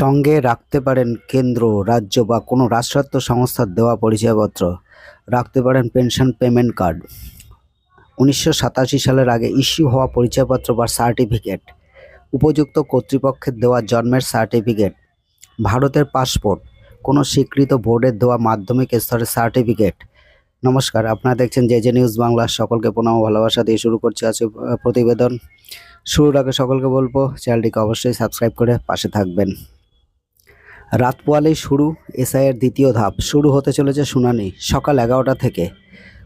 সঙ্গে রাখতে পারেন কেন্দ্র, রাজ্য বা কোনো রাষ্ট্রায়ত্ত সংস্থার দেওয়া পরিচয়পত্র। রাখতে পারেন পেনশন পেমেন্ট কার্ড। উনিশশো সাতাশি সালের আগে ইস্যু হওয়া পরিচয়পত্র বা সার্টিফিকেট। উপযুক্ত কর্তৃপক্ষের দেওয়া জন্মের সার্টিফিকেট। ভারতের পাসপোর্ট। কোনো স্বীকৃত বোর্ডের দেওয়া মাধ্যমিক স্তরের সার্টিফিকেট। নমস্কার, আপনারা দেখছেন জে জে নিউজ বাংলা। সকলকে প্রণাম ভালোবাসা দিয়ে শুরু করছি আজকে প্রতিবেদন। শুরুর আগে সকলকে বলব, চ্যানেলটিকে অবশ্যই সাবস্ক্রাইব করে পাশে থাকবেন। রাত পোয়ালেই শুরু এসআইয়ের দ্বিতীয় ধাপ। শুরু হতে চলেছে শুনানি সকাল এগারোটা থেকে।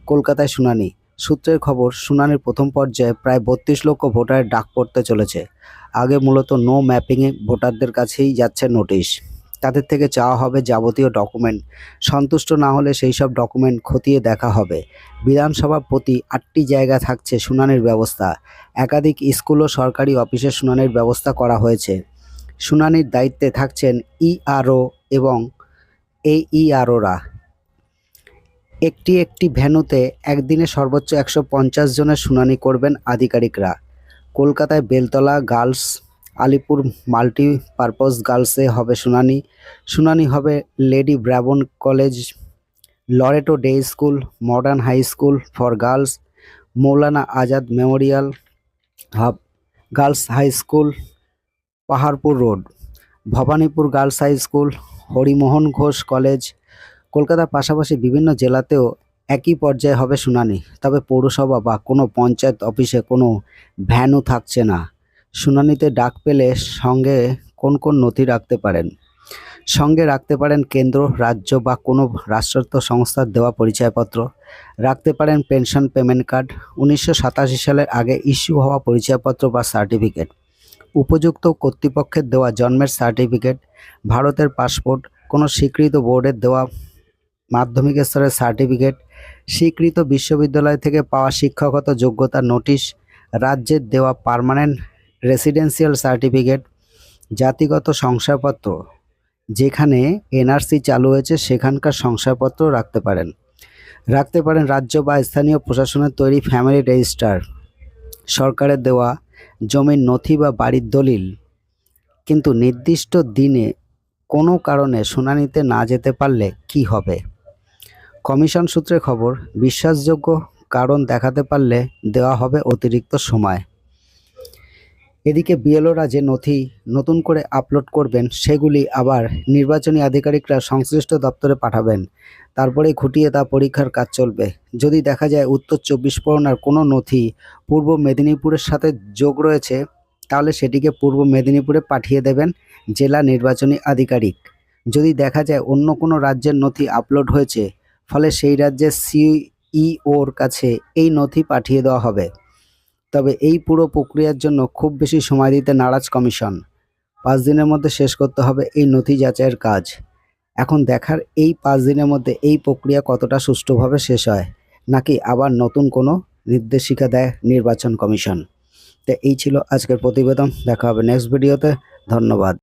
কলকাতায় শুনানি। সূত্রের খবর, শুনানির প্রথম পর্যায়ে প্রায় বত্রিশ লক্ষ ভোটারের ডাক পড়তে চলেছে। আগে মূলত নো ম্যাপিংয়ে ভোটারদের কাছেই যাচ্ছে নোটিশ। তাদের থেকে চাওয়া হবে যাবতীয় ডকুমেন্ট। সন্তুষ্ট না হলে সেই সব ডকুমেন্ট খতিয়ে দেখা হবে। বিধানসভার প্রতি আটটি জায়গা থাকছে শুনানির ব্যবস্থা। একাধিক স্কুল ও সরকারি অফিসে শুনানির ব্যবস্থা করা হয়েছে। শুনানির দায়িত্বে থাকছেন ইআরও এবং এই ইআরওরা একটি একটি ভেন্যুতে একদিনে সর্বোচ্চ একশো পঞ্চাশ জনের শুনানি করবেন আধিকারিকরা। কলকাতায় বেলতলা গার্লস, আলিপুর মাল্টিপারপজ গার্লসে হবে শুনানি। শুনানি হবে lady Brabourne college, Loreto day school, modern high school for girls, Maulana Azad memorial hub, girls high school Paharpur road, Bhowanipur girls high school, Harimohan Ghosh college, কলকাতার পাশাপাশি বিভিন্ন জেলাতেও একই পর্যায়ে হবে শুনানি। তবে পৌরসভা বা কোনো পঞ্চায়েত অফিসে কোনো ভ্যানও থাকছে না। শুনানিতে ডাক পেলে সঙ্গে কোন কোন নথি রাখতে পারেন? সঙ্গে রাখতে পারেন কেন্দ্র, রাজ্য বা কোনো রাষ্ট্রায়ত্ত সংস্থার দেওয়া পরিচয়পত্র। রাখতে পারেন পেনশন পেমেন্ট কার্ড। উনিশশো সাতাশি সালের আগে ইস্যু হওয়া পরিচয়পত্র বা সার্টিফিকেট। উপযুক্ত কর্তৃপক্ষের দেওয়া জন্মের সার্টিফিকেট, ভারতের পাসপোর্ট, কোনো স্বীকৃত বোর্ডের দেওয়া মাধ্যমিক স্তরের সার্টিফিকেট, স্বীকৃত বিশ্ববিদ্যালয় থেকে পাওয়া শিক্ষাগত যোগ্যতা নোটিশ, রাজ্যের দেওয়া পার্মানেন্ট রেসিডেন্সিয়াল সার্টিফিকেট, জাতিগত শংসাপত্র, যেখানে এনআরসি চালু হয়েছে সেখানকার শংসাপত্র রাখতে পারেন। রাখতে পারেন রাজ্য বা স্থানীয় প্রশাসনের তৈরি ফ্যামিলি রেজিস্টার, সরকারের দেওয়া জমির নথি বা বাড়ির দলিল। কিন্তু নির্দিষ্ট দিনে কোনো কারণে শুনানিতে না যেতে পারলে কি হবে? কমিশন সূত্রে খবর, বিশ্বাসযোগ্য কারণ দেখাতে পারলে দেওয়া হবে অতিরিক্ত সময়। এদিকে বিএলওরা যে নথি নতুন করে আপলোড করবেন, সেগুলি আবার নির্বাচনী আধিকারিকরা সংশ্লিষ্ট দপ্তরে পাঠাবেন। তারপরে খুঁটিয়ে তা পরীক্ষার কাজ চলবে। যদি দেখা যায় উত্তর চব্বিশ পরগনার কোনো নথি পূর্ব মেদিনীপুরের সাথে যোগ রয়েছে, তাহলে সেটিকে পূর্ব মেদিনীপুরে পাঠিয়ে দেবেন জেলা নির্বাচনী আধিকারিক। যদি দেখা যায় অন্য কোনো রাজ্যের নথি আপলোড হয়েছে, ফলে সেই রাজ্যের সিইওর কাছে এই নথি পাঠিয়ে দেওয়া হবে। তবে এই পুরো প্রক্রিয়ার জন্য খুব বেশি সময় দিতে নারাজ কমিশন। পাঁচ দিনের মধ্যে শেষ করতে হবে এই নথি যাচাইয়ের কাজ। এখন দেখার এই পাঁচ দিনের মধ্যে এই প্রক্রিয়া কতটা সুষ্ঠুভাবে শেষ হয়, নাকি আবার নতুন কোনো নির্দেশিকা দেয় নির্বাচন কমিশন। তো এই ছিল আজকের প্রতিবেদন, দেখা হবে নেক্সট ভিডিওতে ধন্যবাদ।